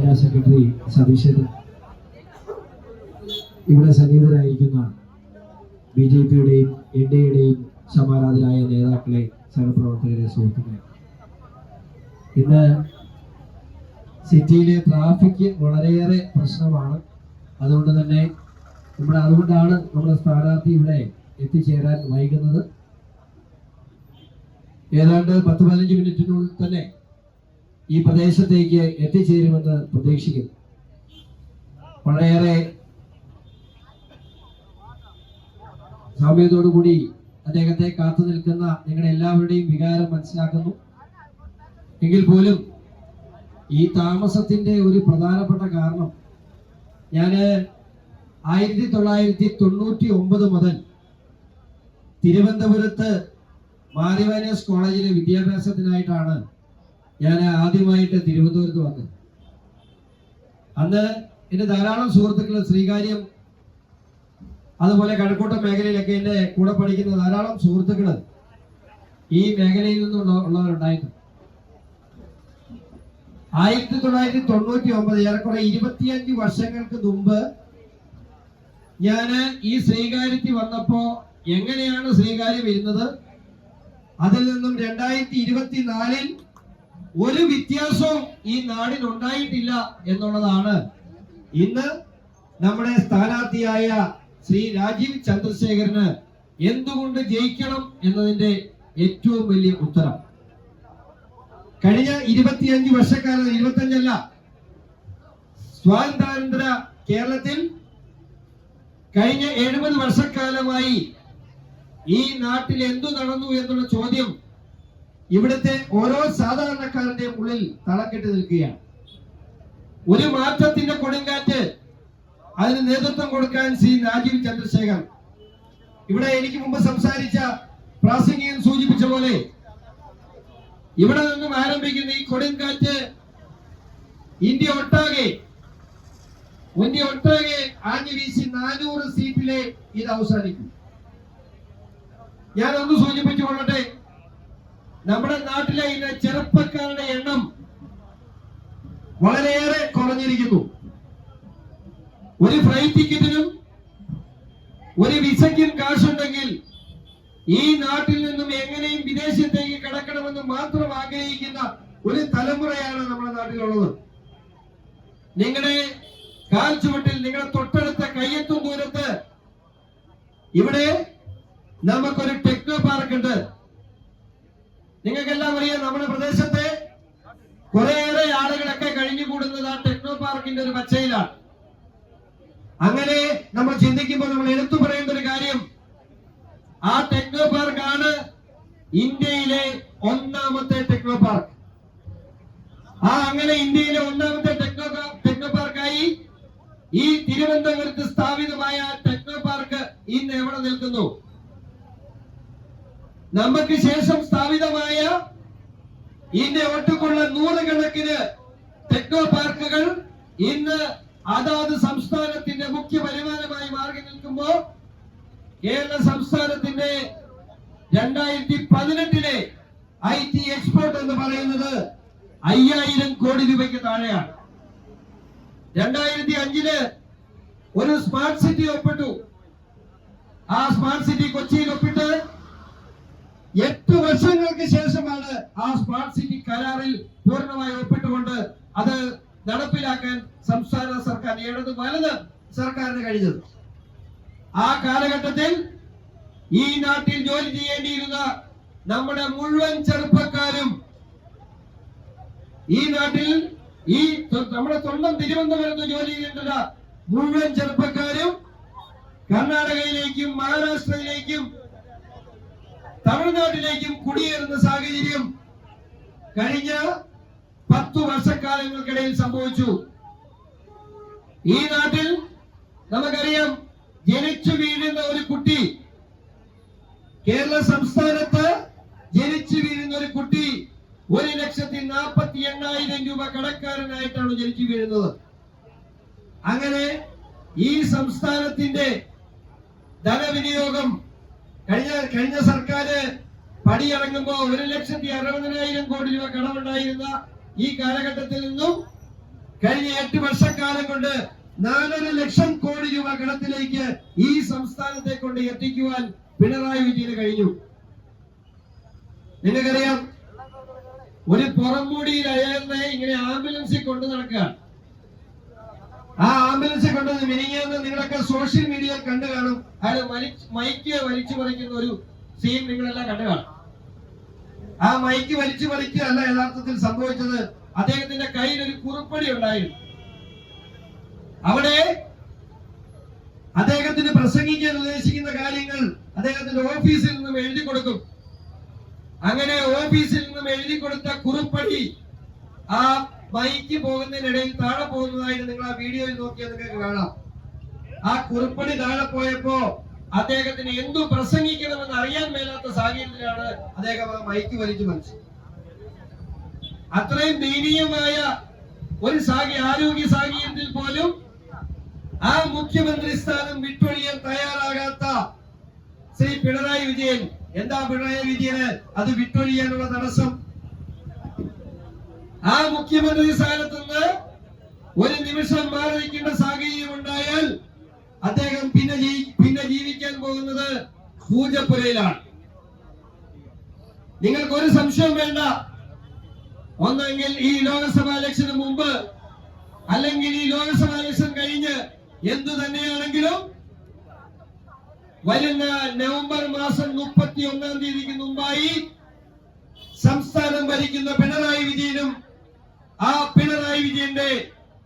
ജില്ലാ സെക്രട്ടറി സതീശൻ. ഇവിടെ സന്നിഹിതരായിരിക്കുന്ന ബി ജെ പിയുടെയും എൻ സമാരാധരായ നേതാക്കളെ സഹപ്രവർത്തകരെ സുഹൃത്തുക്കളെ. ഇന്ന് സിറ്റിയിലെ ട്രാഫിക് വളരെയേറെ പ്രശ്നമാണ്. അതുകൊണ്ട് തന്നെ നമ്മുടെ അതുകൊണ്ടാണ് നമ്മുടെ സ്ഥാനാർത്ഥി ഇവിടെ എത്തിച്ചേരാൻ വൈകുന്നത്. ഏതാണ്ട് പത്ത് പതിനഞ്ച് മിനിറ്റിനുള്ളിൽ തന്നെ ഈ പ്രദേശത്തേക്ക് എത്തിച്ചേരുമെന്ന് പ്രതീക്ഷിക്കുന്നു. വളരെയേറെ സാമ്യതയോടുകൂടി അദ്ദേഹത്തെ കാത്തു നിൽക്കുന്ന നിങ്ങളുടെ എല്ലാവരുടെയും വികാരം മനസ്സിലാക്കുന്നു. എങ്കിൽ പോലും ഈ താമസത്തിന്റെ ഒരു പ്രധാനപ്പെട്ട കാരണം ഞാൻ ആയിരത്തി തൊള്ളായിരത്തി തൊണ്ണൂറ്റി ഒമ്പത് മുതൽ തിരുവനന്തപുരത്ത് മാരിവാനിയസ് കോളേജിലെ വിദ്യാഭ്യാസത്തിനായിട്ടാണ് ഞാൻ ആദ്യമായിട്ട് തിരുവനന്തപുരത്ത് വന്നത്. അന്ന് എന്റെ ധാരാളം സുഹൃത്തുക്കൾ ശ്രീകാര്യം അതുപോലെ കഴക്കൂട്ടം മേഖലയിലൊക്കെ എന്റെ കൂടെ പഠിക്കുന്ന ധാരാളം സുഹൃത്തുക്കൾ ഈ മേഖലയിൽ നിന്നുള്ള ഉള്ളവരുണ്ടായിരുന്നു. ആയിരത്തി തൊള്ളായിരത്തി തൊണ്ണൂറ്റി ഒമ്പത് ഏറെക്കുറെ ഇരുപത്തിയഞ്ച് വർഷങ്ങൾക്ക് മുമ്പ് ഞാൻ ഈ ശ്രീകാര്യത്തിൽ വന്നപ്പോ എങ്ങനെയാണ് ശ്രീകാര്യം വരുന്നത് അതിൽ നിന്നും രണ്ടായിരത്തി ഇരുപത്തിനാലിൽ ഒരു വ്യത്യാസവും ഈ നാടിന് ഉണ്ടായിട്ടില്ല എന്നുള്ളതാണ്. ഇന്ന് നമ്മുടെ സ്ഥാനാർത്ഥിയായ ശ്രീ രാജീവ് ചന്ദ്രശേഖരന് എന്തുകൊണ്ട് ജയിക്കണം എന്നതിന്റെ ഏറ്റവും വലിയ ഉത്തരം. കഴിഞ്ഞ ഇരുപത്തിയഞ്ച് വർഷക്കാലം ഇരുപത്തഞ്ചല്ല സ്വാതന്ത്ര്യാനന്തര കേരളത്തിൽ കഴിഞ്ഞ എഴുപത് വർഷക്കാലമായി ഈ നാട്ടിൽ എന്തു നടന്നു എന്നുള്ള ചോദ്യം ഇവിടുത്തെ ഓരോ സാധാരണക്കാരന്റെയും ഉള്ളിൽ തളക്കെട്ട് നിൽക്കുകയാണ്. ഒരു മാറ്റത്തിന്റെ കൊടുങ്കാറ്റ് അതിന് നേതൃത്വം കൊടുക്കാൻ സി രാജീവ് ചന്ദ്രശേഖർ ഇവിടെ എനിക്ക് മുമ്പ് സംസാരിച്ച പ്രാസംഗികൻ സൂചിപ്പിച്ച പോലെ ഇവിടെ നിന്നും ആരംഭിക്കുന്ന ഈ കൊടുങ്കാറ്റ് ഇന്ത്യ ഒട്ടാകെ ഇന്ത്യ ഒട്ടാകെ ആഞ്ഞു വീശി നാനൂറ് സീറ്റിലെ ഇത് അവസാനിക്കും. ഞാൻ ഒന്ന് നമ്മുടെ നാട്ടിലെ ഇന്ന് ചെറുപ്പക്കാരുടെ എണ്ണം വളരെയേറെ കുറഞ്ഞിരിക്കുന്നു. ഒരു ഫ്ലൈറ്റ് ടിക്കറ്റിനും ഒരു വിസയ്ക്കും കാശുണ്ടെങ്കിൽ ഈ നാട്ടിൽ നിന്നും എങ്ങനെയും വിദേശത്തേക്ക് കടക്കണമെന്ന് മാത്രം ആഗ്രഹിക്കുന്ന ഒരു തലമുറയാണ് നമ്മുടെ നാട്ടിലുള്ളത്. നിങ്ങളുടെ കാൽ ചുവട്ടിൽ നിങ്ങളുടെ തൊട്ടടുത്ത കയ്യെത്തും ദൂരത്ത് ഇവിടെ നമുക്കൊരു ടെക്നോ പാർക്ക് ഉണ്ട് നിങ്ങൾക്കെല്ലാം അറിയാം നമ്മുടെ പ്രദേശത്തെ കുറേയേറെ ആളുകളൊക്കെ കഴിഞ്ഞുകൂടുന്നത് ആ ടെക്നോ പാർക്കിന്റെ ഒരു പച്ചയിലാണ്. അങ്ങനെ നമ്മൾ ചിന്തിക്കുമ്പോൾ നമ്മൾ എടുത്തു പറയേണ്ട ഒരു കാര്യം ആ ടെക്നോ പാർക്ക് ആണ് ഇന്ത്യയിലെ ഒന്നാമത്തെ ടെക്നോ പാർക്ക് ആ അങ്ങനെ ഇന്ത്യയിലെ ഒന്നാമത്തെ ടെക്നോ ടെക്നോ പാർക്കായി ഈ തിരുവനന്തപുരത്ത് സ്ഥാപിതമായ ടെക്നോ പാർക്ക് ഇന്ന് എവിടെ നിൽക്കുന്നു? നമുക്ക് ശേഷം സ്ഥാപിതമായ ഇന്ത്യ ഒട്ടുക്കുള്ള നൂറുകണക്കിന് ടെക്നോ പാർക്കുകൾ ഇന്ന് അതാത് സംസ്ഥാനത്തിന്റെ മുഖ്യ വരുമാനമായി മാറി നിൽക്കുമ്പോ കേരള സംസ്ഥാനത്തിന്റെ രണ്ടായിരത്തി പതിനെട്ടിലെ ഐ ടി എക്സ്പോർട്ട് എന്ന് പറയുന്നത് അയ്യായിരം കോടി രൂപയ്ക്ക് താഴെയാണ്. രണ്ടായിരത്തി അഞ്ചിൽ ഒരു സ്മാർട്ട് സിറ്റി ഒപ്പിട്ടു. ആ സ്മാർട്ട് സിറ്റി കൊച്ചിയിൽ ഒപ്പിട്ട് എട്ട് വർഷങ്ങൾക്ക് ശേഷമാണ് ആ സ്മാർട്ട് സിറ്റി കരാറിൽ പൂർണമായി ഒപ്പിട്ടുകൊണ്ട് അത് നടപ്പിലാക്കാൻ സംസ്ഥാന സർക്കാർ ഇടത് വലത് സർക്കാരിന് കഴിഞ്ഞത്. ആ കാലഘട്ടത്തിൽ ഈ നാട്ടിൽ ജോലി ചെയ്യേണ്ടിയിരുന്ന നമ്മുടെ മുഴുവൻ ചെറുപ്പക്കാരും ഈ നാട്ടിൽ ഈ നമ്മുടെ സ്വന്തം തിരുവനന്തപുരത്ത് ജോലി ചെയ്യേണ്ട മുഴുവൻ ചെറുപ്പക്കാരും കർണാടകയിലേക്കും മഹാരാഷ്ട്രയിലേക്കും തമിഴ്നാട്ടിലേക്കും കുടിയേറുന്ന സാഹചര്യം കഴിഞ്ഞ പത്തു വർഷക്കാലങ്ങൾക്കിടയിൽ സംഭവിച്ചു. ഈ നാട്ടിൽ നമുക്കറിയാം ജനിച്ചു വീഴുന്ന ഒരു കുട്ടി കേരള സംസ്ഥാനത്ത് ജനിച്ചു വീഴുന്ന ഒരു കുട്ടി ഒരു ലക്ഷത്തി നാൽപ്പത്തി എണ്ണായിരം രൂപ കടക്കാരനായിട്ടാണ് ജനിച്ചു വീഴുന്നത്. അങ്ങനെ ഈ സംസ്ഥാനത്തിന്റെ ധനവിനിയോഗം കഴിഞ്ഞ കഴിഞ്ഞ സർക്കാര് പടിയിറങ്ങുമ്പോൾ ഒരു ലക്ഷത്തി അറുപതിനായിരം കോടി രൂപ കടമുണ്ടായിരുന്ന ഈ കാലഘട്ടത്തിൽ നിന്നും കഴിഞ്ഞ എട്ട് വർഷക്കാലം കൊണ്ട് നാലര ലക്ഷം കോടി രൂപ കടത്തിലേക്ക് ഈ സംസ്ഥാനത്തെ കൊണ്ട് എത്തിക്കുവാൻ പിണറായി വിജയന് കഴിഞ്ഞു. നിങ്ങൾക്കറിയാം ഒരു പുറംമൂടിയിൽ അയാളിനെ ഇങ്ങനെ ആംബുലൻസിൽ കൊണ്ടു നടക്കുകയാണ്. ആ ആംബുലൻസ് കണ്ടത് മിനിങ്ങിയെന്ന് നിങ്ങളൊക്കെ സോഷ്യൽ മീഡിയയിൽ കണ്ടു കാണും. അയാൾ മൈക്ക് വലിച്ചു പറിക്കുന്ന ഒരു സീൻ നിങ്ങളെല്ലാം കണ്ടു കാണും. ആ മൈക്ക് വലിച്ചു പറിക്കുക അല്ല യഥാർത്ഥത്തിൽ സംഭവിച്ചത് അദ്ദേഹത്തിന്റെ കയ്യിൽ ഒരു കുറിപ്പടി ഉണ്ടായിരുന്നു. അവിടെ അദ്ദേഹത്തിന് പ്രസംഗിക്കാൻ ഉദ്ദേശിക്കുന്ന കാര്യങ്ങൾ അദ്ദേഹത്തിന്റെ ഓഫീസിൽ നിന്നും എഴുതി കൊടുക്കും. അങ്ങനെ ഓഫീസിൽ നിന്നും എഴുതി കൊടുത്ത കുറുപ്പടി ആ ബൈക്ക് പോകുന്നതിനിടയിൽ താഴെ പോകുന്നതായിട്ട് നിങ്ങൾ ആ വീഡിയോയിൽ നോക്കിയാൽ നിങ്ങൾക്ക് കാണാം. ആ കുറിപ്പടി താഴെ പോയപ്പോ അദ്ദേഹത്തിന് എന്തു പ്രസംഗിക്കണമെന്ന് അറിയാൻ മേലാത്ത സാഹചര്യത്തിലാണ് അദ്ദേഹം ആ മൈക്ക് വലിച്ചു മനസ്സിൽ അത്രയും ദയനീയമായ ഒരു സാഹചര്യ ആരോഗ്യ സാഹചര്യത്തിൽ പോലും ആ മുഖ്യമന്ത്രി സ്ഥാനം വിട്ടൊഴിയാൻ തയ്യാറാകാത്ത ശ്രീ പിണറായി വിജയൻ. എന്താ പിണറായി വിജയന് അത് വിട്ടൊഴിയാനുള്ള തടസ്സം? ആ മുഖ്യമന്ത്രി സ്ഥാനത്ത് നിന്ന് ഒരു നിമിഷം മാറി നിൽക്കേണ്ട സാഹചര്യം ഉണ്ടായാൽ അദ്ദേഹം പിന്നെ പിന്നെ ജീവിക്കാൻ പോകുന്നത് പൂജപ്പുരയിലാണ്. നിങ്ങൾക്ക് ഒരു സംശയം വേണ്ട. ഒന്നെങ്കിൽ ഈ ലോകസഭാ ഇലക്ഷന് മുമ്പ് അല്ലെങ്കിൽ ഈ ലോകസഭാ ഇലക്ഷൻ കഴിഞ്ഞ് എന്തു തന്നെയാണെങ്കിലും വരുന്ന നവംബർ മാസം മുപ്പത്തി ഒന്നാം തീയതിക്ക് മുമ്പായി സംസ്ഥാനം ഭരിക്കുന്ന പിണറായി വിജയനും ആ പിണറായി വിജയന്റെ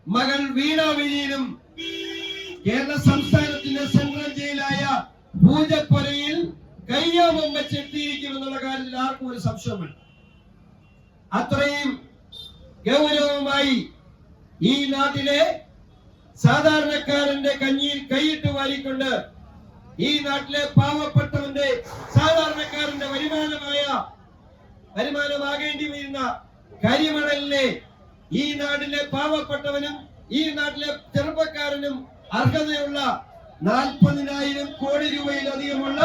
മകൾ വീണ വിജയനും കേരള സംസ്ഥാനത്തിന്റെ സെൻട്രൽ ജയിലായ പൂജപ്പുരയിൽ കയ്യാമം വെച്ചെത്തിയിരിക്കുമെന്നുള്ള കാര്യത്തിൽ ആർക്കും ഒരു സംശയമുണ്ട് അത്രയും ഗൗരവമായി ഈ നാട്ടിലെ സാധാരണക്കാരന്റെ കഞ്ഞിയിൽ കൈയിട്ട് വാരിക്കൊണ്ട് ഈ നാട്ടിലെ പാവപ്പെട്ടവന്റെ സാധാരണക്കാരന്റെ വരുമാനമായ വരുമാനമാകേണ്ടി വരുന്ന കരിമണലിനെ ഈ നാട്ടിലെ പാവപ്പെട്ടവനും ഈ നാട്ടിലെ ചെറുപ്പക്കാരനും അർഹതയുള്ള നാൽപ്പതിനായിരം കോടി രൂപയിലധികമുള്ള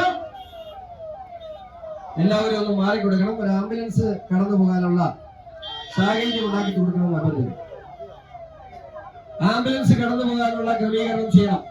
എല്ലാവരും ഒന്ന് മാറിക്കൊടുക്കണം. ഒരു ആംബുലൻസ് കടന്നു പോകാനുള്ള സാഹചര്യം ഉണ്ടാക്കി കൊടുക്കണം അഭ്യർത്ഥിക്കുന്നു. ആംബുലൻസ് കടന്നു പോകാനുള്ള ക്രമീകരണം ചെയ്യണം.